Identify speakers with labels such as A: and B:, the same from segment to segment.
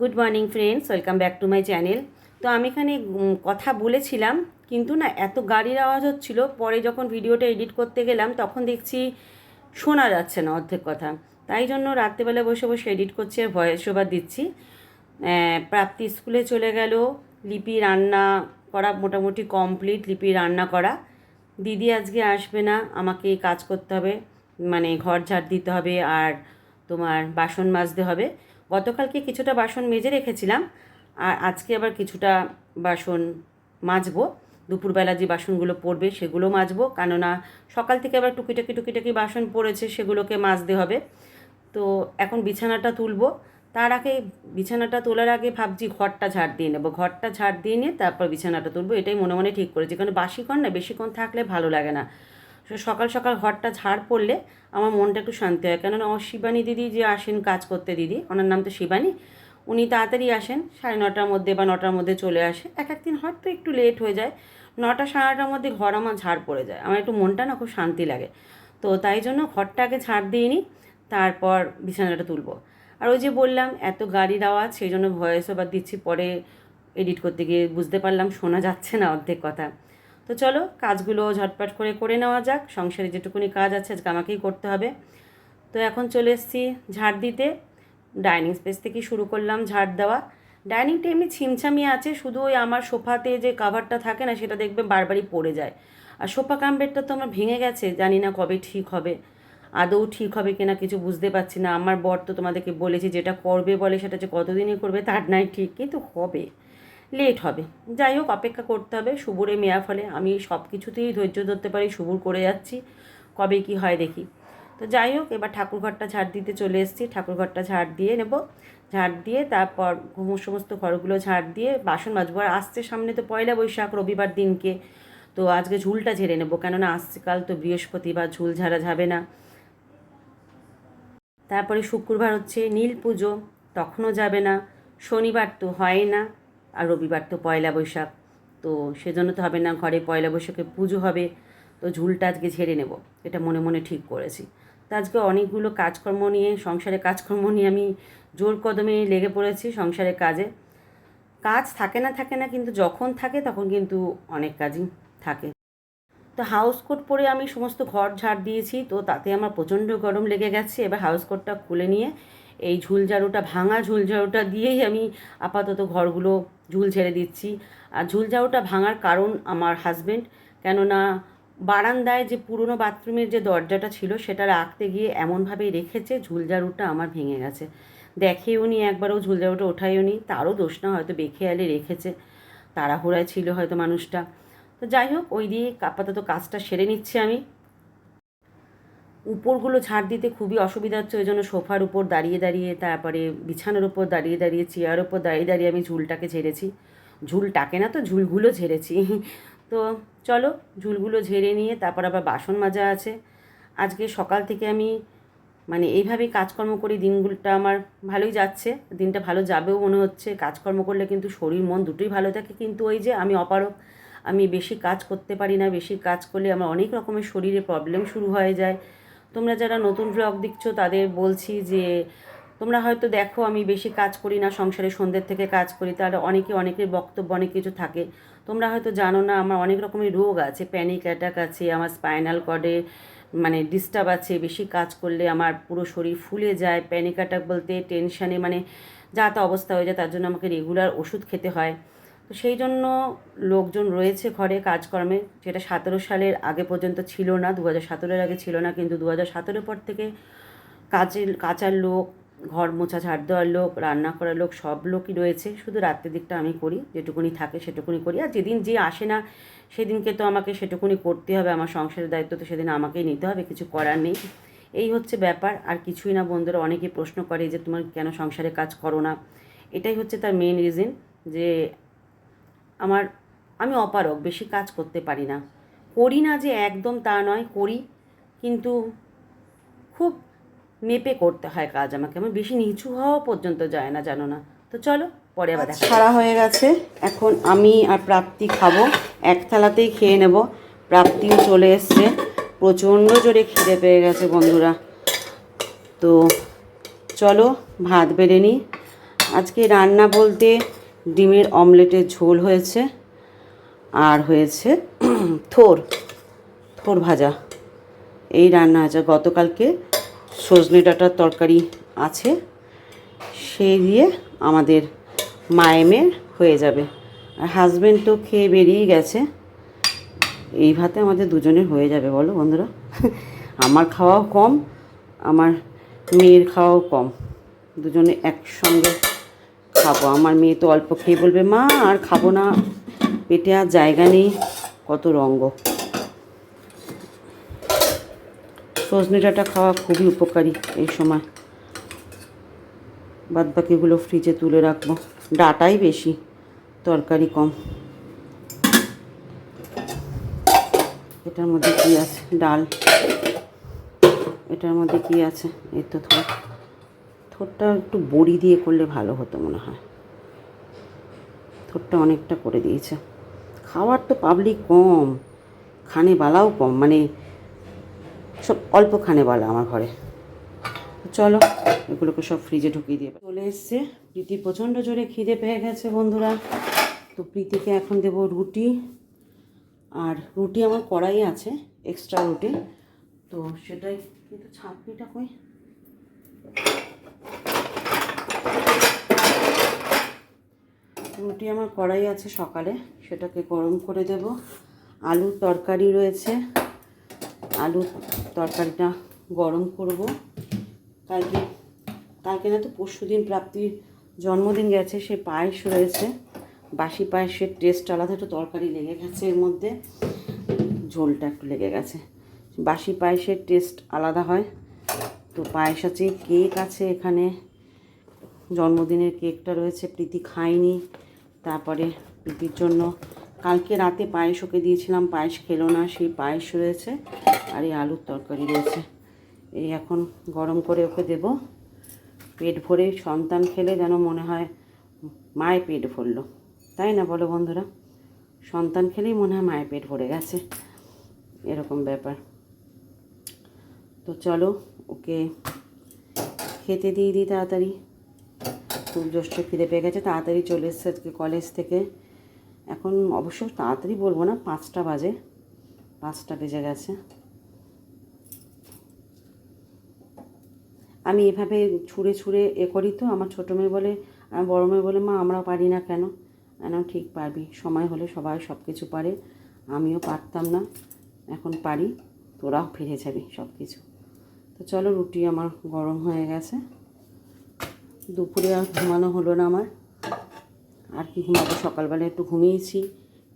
A: Good morning friends welcome back to my channel তো আমি এখানে কথা বলেছিলাম, কিন্তু না, এত গাড়ির আওয়াজ হচ্ছিল। পরে যখন ভিডিওটা এডিট করতে গেলাম, তখন দেখছি শোনা যাচ্ছে না অর্ধেক কথা। তাই জন্য রাত্রেবেলা বসে বসে এডিট করছি আর ভয়েস ওভার দিচ্ছি। প্রাপ্তি স্কুলে চলে গেল। লিপি রান্না করা মোটামুটি কমপ্লিট লিপি রান্না করা। দিদি আজকে আসবে না, আমাকে কাজ করতে হবে। মানে ঘর ঝাড় দিতে হবে আর তোমার বাসন মাজতে হবে। গতকালকে কিছুটা বাসন মেজে রেখেছিলাম, আর আজকে আবার কিছুটা বাসন মাজবো। দুপুরবেলা যে বাসনগুলো পড়বে সেগুলো মাজবো, কেননা সকাল থেকে আবার টুকিটাকি টুকিটাকি বাসন পড়েছে, সেগুলোকে মাজতে হবে। তো এখন বিছানাটা তুলবো। তার আগে বিছানাটা তোলার আগে ভাবছি ঘরটা ঝাড় দিয়ে নেব। ঘরটা ঝাড় দিয়ে নিয়ে তারপর বিছানাটা তুলবো, এটাই মনে মনে ঠিক করেছি। কারণ বাসিক্ষণ না, বেশিক্ষণ থাকলে ভালো লাগে না। সকাল সকাল ঘরটা ঝাড় পড়লে আমার মনটা একটু শান্তি হয়। কেননা আমার শিবানী দিদি যে আসেন কাজ করতে দিদি, ওনার নাম তো শিবানী, উনি তাড়াতাড়ি আসেন, সাড়ে নটার মধ্যে বা নটার মধ্যে চলে আসে। এক একদিন হয়তো একটু লেট হয়ে যায়, নটা সাড়ে নটার মধ্যে ঘর আমার ঝাড় পড়ে যায়। আমার একটু মনটা না খুব শান্তি লাগে। তো তাই জন্য ঘরটা আগে ঝাড় দিয়ে নিই, তারপর বিছানাটা তুলবো। আর ওই যে বললাম, এত গাড়ির আওয়াজ, সেই জন্য ভয়েস ওভার দিচ্ছি, পরে এডিট করতে গিয়ে বুঝতে পারলাম, শোনা যাচ্ছে না অর্ধেক কথা। তো চলো, কাজগুলো ঝটপট করে করে নেওয়া যাক। সংসারে যেটুকুনি কাজ আছে, আজকে আমাকেই করতে হবে। তো এখন চলে এসেছি ঝাড় দিতে। ডাইনিং স্পেস থেকে শুরু করলাম ঝাড় দেওয়া। ডাইনিংটা এমনি ছিমছামি আছে, শুধু ওই আমার সোফাতে যে কাভারটা থাকে না, সেটা দেখবে বারবারই পড়ে যায়। আর সোফা কাম্বেরটা তো আমার ভেঙে গেছে, জানি না কবে ঠিক হবে। আদৌ ঠিক হবে কিনা কিছু বুঝতে পারছি না। আমার বর তো তোমাদেরকে বলেছি, যেটা করবে বলে সেটা যে কতদিনই করবে তার নাই ঠিক, কিন্তু হবে। লেট হবে। যাই হোক, অপেক্ষা করতে হবে শুভুরে মেয়া ফলে। আমি সব কিছুতেই ধৈর্য ধরতে পারি, শুভুর করে যাচ্ছি। কবে কি হয় দেখি। তো যাই হোক, এবার ঠাকুরঘরটা ঝাড় দিতে চলে এসেছি। ঠাকুরঘরটা ঝাড় দিয়ে নেব। ঝাড় দিয়ে তারপর সমস্ত ঘরগুলো ঝাড় দিয়ে বাসন মাজবো। আর আসছে সামনে তো পয়লা বৈশাখ, রবিবার দিনকে। তো আজকে ঝুলটা ঝেড়ে নেব। কেননা আসছে কাল তো বৃহস্পতিবার, ঝুল ঝাড়া যাবে না। তারপরে শুক্রবার হচ্ছে নীল পুজো। তখনও যাবে না। শনিবার তো হয় না। আর রবিবার তো পয়লা বৈশাখ, তো সেজন্য তো হবে না, ঘরে পয়লা বৈশাখে পুজো হবে, তো ঝুলটা আজকে ঝেড়ে নেব, এটা মনে মনে ঠিক করেছি। তো আজকে অনেকগুলো কাজকর্ম নিয়ে সংসারের কাজকর্ম নিয়ে আমি জোর কদমে লেগে পড়েছি সংসারের কাজে। কাজ থাকে না থাকে না, কিন্তু যখন থাকে তখন কিন্তু অনেক কাজই থাকে। তো হাউস কোট পরে আমি সমস্ত ঘর ঝাড় দিয়েছি, তো তাতে আমার প্রচণ্ড গরম লেগে গেছে, এবার হাউস কোটটা খুলে নিয়ে এই ঝুল ঝাড়ুটা ভাঙা ঝুল ঝাড়ুটা দিয়েই আমি আপাতত ঘরগুলো ঝুল ঝেড়ে দিচ্ছি। আর ঝুল ঝাড়ুটা ভাঙার কারণ আমার হাজব্যান্ড কেননা বারান্দায় যে পুরনো বাথরুমের যে দরজাটা ছিল, সেটা রাখতে গিয়ে এমনভাবে রেখেছে, ঝুল ঝাড়ুটা আমার ভেঙে গেছে। দেখেও নি একবারও ঝুল ঝাড়ুটা ওঠাইও নি, তারও দোষ না, হয়তো বেখেয়ালে রেখেছে। তাড়াহুড়ায় ছিল হয়তো মানুষটা। তো যাই হোক, ওই দিয়ে আপাতত কাজটা সেরে নিচ্ছি আমি। উপরগুলো ঝাড় দিতে খুবই অসুবিধা হচ্ছে, ওই জন্য সোফার উপর দাঁড়িয়ে দাঁড়িয়ে, তারপরে বিছানার উপর দাঁড়িয়ে দাঁড়িয়ে, চেয়ার উপর দাঁড়িয়ে দাঁড়িয়ে আমি ঝুলটাকে ঝেড়েছি। ঝুলটাকে না তো, ঝুলগুলো ঝেড়েছি। তো চলো, ঝুলগুলো ঝেড়ে নিয়ে তারপর আবার বাসন মাজা আছে। আজকে সকাল থেকে আমি মানে এইভাবেই কাজকর্ম করি, দিনগুলোটা আমার ভালোই যাচ্ছে, দিনটা ভালো যাবেও মনে হচ্ছে। কাজকর্ম করলে কিন্তু শরীর, মন দুটোই ভালো থাকে, কিন্তু ওই যে আমি অপারক আমি বেশি কাজ করতে পারি না, বেশি কাজ করলে আমার অনেক রকমের শরীরে প্রবলেম শুরু হয়ে যায়। তোমরা যারা নতুন ব্লগ দেখছ, তাদের বলছি যে, তোমরা হয়তো দেখো আমি বেশি কাজ করি না, সংসারে সন্ধ্যের থেকে কাজ করি তাহলে অনেকে অনেকের বক্তব্য, অনেক কিছু থাকে। তোমরা হয়তো জানো না, আমার অনেক রকমের রোগ আছে প্যানিক অ্যাটাক আছে, আমার স্পাইনাল কর্ডে মানে ডিস্টার্ব আছে, বেশি কাজ করলে আমার পুরো শরীর ফুলে যায়। প্যানিক অ্যাটাক বলতে টেনশানে মানে যা তা অবস্থা হয়ে যায়, তার জন্য আমাকে রেগুলার ওষুধ খেতে হয়। তো সেই জন্য লোকজন রয়েছে ঘরে কাজকর্মে। যেটা সতেরো সালের আগে পর্যন্ত ছিল না দু হাজার সতেরোর আগে ছিল না, কিন্তু দু হাজার সতেরোর পর থেকে কাজের, কাচার লোক, ঘর মোছা, ঝাড় দেওয়ার লোক, রান্না করার লোক, সব লোকই রয়েছে। শুধু রাত্রের দিকটা আমি করি, যেটুকুনি থাকে সেটুকুনি করি। আর যেদিন যে আসে না, সেদিনকে তো আমাকে সেটুকুনি করতে হবে, আমার সংসারের দায়িত্ব তো সেদিন আমাকেই নিতে হবে, কিছু করার নেই। এই হচ্ছে ব্যাপার। আর কিছুই না, বন্ধুরা অনেকে প্রশ্ন করে যে, তোমার কেন সংসারে কাজ করো না? এটাই হচ্ছে তার মেন রিজন যে আমার, আমি অপারক বেশি কাজ করতে পারি না। করি না যে একদম তা নয়, করি, কিন্তু খুব মেপে করতে হয় কাজ আমাকে। আমার বেশি নিচু হওয়া পর্যন্ত যায় না, জানো না। তো চলো, পরে আবার দেখা ছাড়া হয়ে গেছে। এখন আমি আর প্রাপ্তি খাব। এক থালাতেই খেয়ে নেব। প্রাপ্তিও চলে এসছে। প্রচণ্ড জোরে খিদে পেয়ে গেছে বন্ধুরা। তো চলো, ভাত বেড়ে নিই। আজকে রান্না বলতে ডিমের অমলেটের ঝোল হয়েছে আর হয়েছে থোর থোর ভাজা। এই রান্না আছে। গতকালকে সজনে ডাঁটার তরকারি আছে। সেই দিয়ে আমাদের মায়েমের হয়ে যাবে। আর হাজব্যান্ড তো খেয়ে বেরিয়ে গেছে। এই ভাতে আমাদের দুজনের হয়ে যাবে, বলো বন্ধুরা। আমার খাওয়াও কম, আমার মেয়ের খাওয়াও কম। দুজনে একসঙ্গে খাব। আমার মেয়ে তো অল্প খেয়ে বলবে, মা, আর খাব না। পেটে আর জায়গা নেই। কত রঙ্গ। সজনে ডাঁটা খাওয়া খুবই উপকারী এই সময়। বাদ বাকিগুলো ফ্রিজে তুলে রাখব। ডাটাই বেশি, তরকারি কম। এটার মধ্যে কি আছে? ডাল। এটার মধ্যে কি আছে? এই তো থোর থোরটা একটু বড়ি দিয়ে করলে ভালো হতো মনে হয়। থোরটা অনেকটা করে দিয়েছে। খাওয়ার তো পাবলিক কম, খানে বালাও কম মানে সব অল্প খানে বালা আমার ঘরে। চলো, এগুলোকে সব ফ্রিজে ঢুকিয়ে দিয়ে চলে এসছে। প্রীতি প্রচণ্ড জোরে খিদে পেয়ে গেছে বন্ধুরা। তো প্রীতিকে এখন দেব রুটি। আর রুটি আমার কড়াই আছে এক্সট্রা রুটি। তো সেটাই, কিন্তু ছাঁকনিটা কই? রুটি আমার কড়াই আছে সকালে, সেটাকে গরম করে দেব। আলুর তরকারি রয়েছে। আলুর তরকারিটা গরম করব। কালকে কালকে না তো পরশু দিন প্রাপ্তির জন্মদিন গেছে, সে পায়েস রয়েছে। বাসি পায়েসের টেস্ট আলাদা, একটু তরকারি লেগে গেছে এর মধ্যে। ঝোলটা একটু লেগে গেছে। বাসি পায়েসের টেস্ট আলাদা হয়। তো পায়েস আছে কেক আছে এখানে। জন্মদিনের কেকটা রয়েছে, প্রীতি খায়নি। তারপরে প্রীতির জন্য কালকে রাতে পায়েস ওকে দিয়েছিলাম, পায়েস খেলো না, সেই পায়েস রয়েছে আর এই আলুর তরকারি রয়েছে। এই এখন গরম করে ওকে দেব। পেট ভরে সন্তান খেলে যেন মনে হয় মায়ের পেট ভরলো। তাই না বলো বন্ধুরা? সন্তান খেলেই মনে হয় মায়ের পেট ভরে গেছে। এরকম ব্যাপার। তো চলো ওকে খেতে দিয়ে দিই তাড়াতাড়ি। খুব খিদে পেয়ে গেছে, তাড়াতাড়ি চলে এসছে আজকে কলেজ থেকে। এখন অবশ্য তাড়াতাড়ি বলব না, পাঁচটা বাজে, পাঁচটা বেজে গেছে। আমি এভাবে ছুঁড়ে ছুঁড়ে এ করি তো, আমার ছোটো মেয়ে বলে, আমার বড়ো মেয়ে বলে, মা আমরা পারি না কেন? কেন ঠিক পারবি, সময় হলে সবাই সব কিছু পারে। আমিও পারতাম না, এখন পারি, তোরাও ফিরে যাবি সব কিছু তো চলো রুটি আমার গরম হয়ে গেছে। দুপুরে আর ঘুমানো হলো না আমার। আর কি ঘুমাবো, সকালবেলা একটু ঘুমিয়েছি,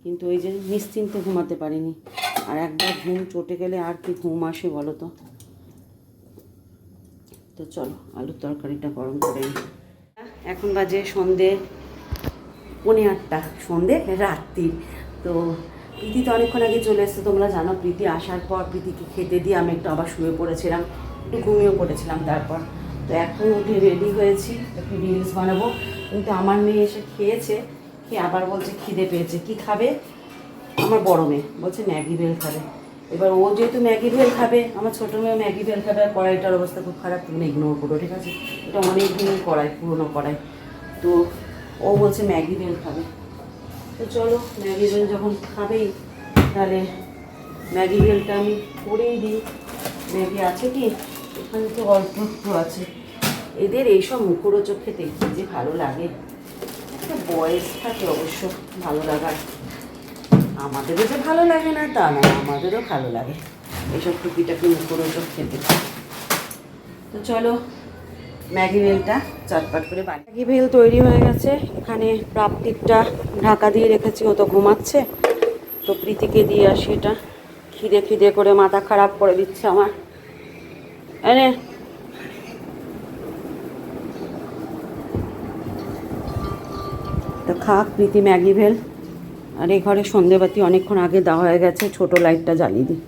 A: কিন্তু ওই যে নিশ্চিন্তে ঘুমাতে পারিনি। আর একবার ঘুম চটে গেলে আর কি ঘুম আসে বলো তো? তো চলো, আলুর তরকারিটা গরম করে নিই। এখন বাজে সন্ধে পৌনে আটটা, সন্ধে রাত্রির তো প্রীতি তো অনেকক্ষণ আগে চলে এসছে, তোমরা জানো প্রীতি আসার পর প্রীতিকে খেতে দিয়ে আমি একটু আবার শুয়ে পড়েছিলাম। একটু ঘুমিয়ে পড়েছিলাম তারপর। তো এখন উঠে রেডি হয়েছি, একটু রিলস বানাবো। কিন্তু আমার মেয়ে এসে খেয়েছে, খেয়ে আবার বলছে খিদে পেয়েছে। কি খাবে? আমার বড় মেয়ে। বলছে ম্যাগি বেল খাবে। এবার ও যেহেতু ম্যাগি বেল খাবে, আমার ছোটো মেয়ে ম্যাগি বেল খাবে, আর কড়াইটার অবস্থা খুব খারাপ, তুমি ইগনোর করো, ঠিক আছে? এটা অনেক দিনের কড়াই, পুরোনো কড়াই। তো ও বলছে ম্যাগি বেল খাবে। তো চলো, ম্যাগি বেল যখন খাবেই, তাহলে ম্যাগি বেলটা আমি করেই দিই। ম্যাগি আছে কি? এখানে তো অল্প একটু আছে। এদের এইসব মুখরোচক খেতে যে ভালো লাগে। একটা বয়স থাকে অবশ্য ভালো লাগার। আমাদেরও যে ভালো লাগে না, তা না, আমাদেরও ভালো লাগে এইসব টুকিটাকি মুখরোচক খেতে। তো চলো, ম্যাগি ভেলটা চটপট করে বানি ম্যাগি ভেল তৈরি হয়ে গেছে। এখানে প্রাপ্তিকটা ঢাকা দিয়ে রেখেছি, ও তো ঘুমাচ্ছে। তো প্রীতিকে দিয়ে আসি এটা। খিদে খিদে করে, মাথা খারাপ করে দিচ্ছে আমার। এনে। তো খাক, প্রীতি, ম্যাগি, ভেল। আর এই ঘরে সন্ধেবাতি অনেকক্ষণ আগে দেওয়া হয়ে গেছে, ছোট লাইটটা জ্বালিয়ে দিই।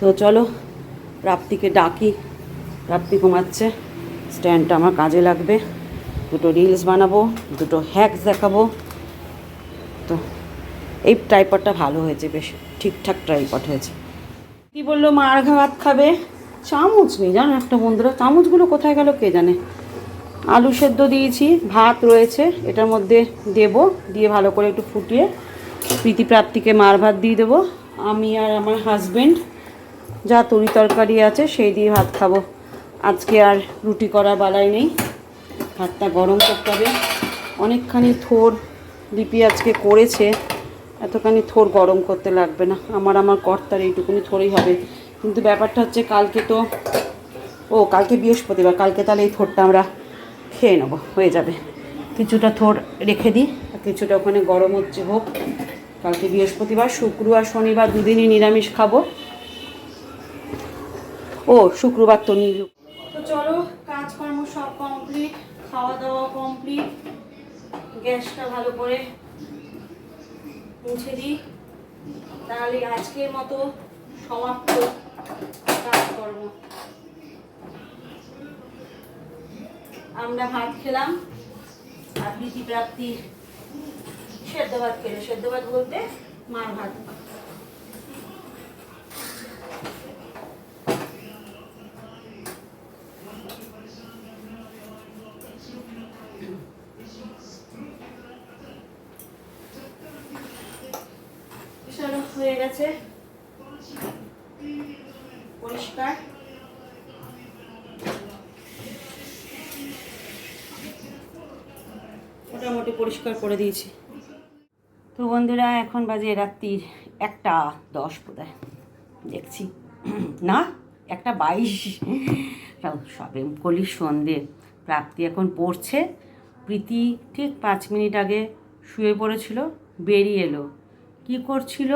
A: তো চলো প্রাপ্তিকে ডাকি। প্রাপ্তি ঘুমাচ্ছে, স্ট্যান্ডটা আমার কাজে লাগবে। দুটো রিলস বানাবো, দুটো হ্যাকস দেখাবো। তো এই ট্রাইপডটা ভালো হয়েছে, বেশ ঠিকঠাক ট্রাইপড হয়েছে। কি বলল মার ভাত খাবে? চামচ নেই, জানো একটা বন্ধুরা, চামচগুলো কোথায় গেল কে জানে? আলু সেদ্ধ দিয়েছি, ভাত রয়েছে, এটার মধ্যে দেব, দিয়ে ভালো করে একটু ফুটিয়ে প্রীতি প্রাপ্তিকে মার ভাত দিয়ে দেবো। আমি আর আমার হাজবেন্ড যা তরি তরকারি আছে সেই দিয়ে ভাত খাব। আজকে আর রুটি করা বালাই নেই, ভাতটা গরম করতে হবে। অনেকখানি থোর লিপি আজকে করেছে, এতখানি থোর গরম করতে লাগবে না। আমার আমার কর্তার এইটুকুনি থোড়ই হবে। কিন্তু ব্যাপারটা হচ্ছে কালকে তো, ও কালকে বৃহস্পতিবার, কালকে তাহলে এই থোরটা আমরা খেয়ে নেব, হয়ে যাবে। কিছুটা থোর রেখে দিই, আর কিছুটা ওখানে গরম হচ্ছে হোক। কালকে বৃহস্পতিবার, শুক্র আর শনিবার দুদিনই নিরামিষ খাব। ও, শুক্রবার তো নির তো চলো, কাজকর্ম সব কমপ্লিট খাওয়া দাওয়া কমপ্লিট গ্যাসটা ভালো করে মুছে দিই। তাহলে আজকের মতো সমাপ্ত। কাজকর্ম আমরা ভাত খেলাম আর প্রীতি প্রাপ্তি সেদ্ধ ভাত খেলো। সেদ্ধ ভাত বলতে মার ভাত। হয়ে গেছে। পরিষ্কার করে দিয়েছি। তো বন্ধুরা, এখন বাজে রাত্রির একটা দশ বোধহয় দেখছি। না, একটা বাইশ। সবে কলি সন্ধে। প্রাপ্তি এখন পড়ছে। প্রীতি ঠিক পাঁচ মিনিট আগে শুয়ে পড়েছিল, বেরিয়ে এলো। কী করছিল?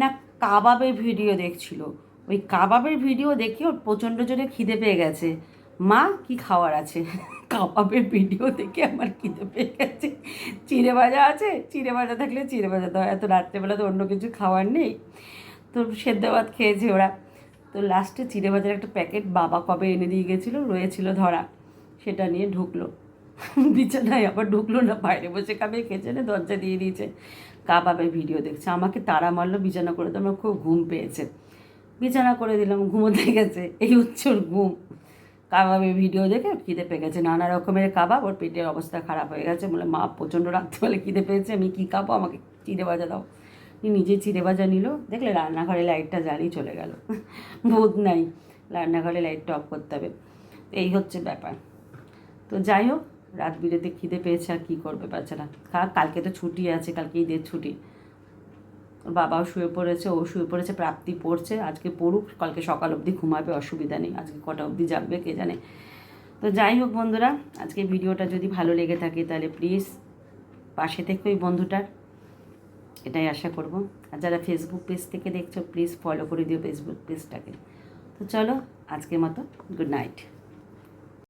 A: না, কাবাবের ভিডিও দেখছিল। ওই কাবাবের ভিডিও দেখে ওর প্রচণ্ড জোরে খিদে পেয়ে গেছে। মা, কি খাওয়ার আছে? কাবাবের ভিডিও দেখে আমার খিদে পেয়ে গেছে। চিড়ে ভাজা আছে? চিড়ে ভাজা থাকলে চিড়ে ভাজা দাও। এত রাত্রেবেলা তো অন্য কিছু খাওয়ার নেই। তো সেদ্ধ ভাত খেয়েছে ওরা। তো লাস্টে চিড়ে ভাজার একটা প্যাকেট বাবা কবে এনে দিয়ে গেছিল? রয়েছিল ধরা। সেটা নিয়ে ঢুকলো। বিছানায় আবার ঢুকলো না, বাইরে বসে খাবে, খেয়েছে না, দরজা দিয়ে দিয়েছে। কাবাবের ভিডিও দেখছে। আমাকে তাড়া মারলো, বিছানা করে তো আমার খুব ঘুম পেয়েছে। বিছানা করে দিলাম, ঘুমোতে গেছে। এই হচ্ছে ঘুম। কাবাবের ভিডিও দেখে খিদে পেয়ে গেছে। নানা রকমের কাবাব, ওর পেটের অবস্থা খারাপ হয়ে গেছে বলে মা প্রচণ্ড রাত্রিবেলা খিদে পেয়েছে। আমি কী খাব? আমাকে চিড়ে বাজা দাও। নিজে চিড়ে বাজা নিল। দেখলে রান্নাঘরে লাইটটা জ্বালিয়ে চলে গেল। বোধ নাই রান্নাঘরে লাইটটা অফ করতে হবে। এই হচ্ছে ব্যাপার। তো যাই হোক, রাত বিরেতে খিদে পেয়েছে আর কী করবে বাচ্চারা কালকে তো ছুটি আছে কালকে ঈদের ছুটি। বাবাও শুয়ে পড়েছে, ও শুয়ে পড়েছে, প্রাপ্তি পড়ছে, আজকে পড়ুক, কালকে সকাল অবধি ঘুমাবে, অসুবিধা নেই, আজকে কটা অবধি যাবে কে জানে। তো যাই হোক বন্ধুরা, আজকে ভিডিওটা যদি ভালো লেগে থাকে তাহলে প্লিজ পাশে থেকে ওই বন্ধুটার। এটাই আশা করব। আর যারা ফেসবুক পেজ থেকে দেখছ প্লিজ ফলো করে দিও ফেসবুক পেজটাকে তো চলো, আজকের মতো গুড নাইট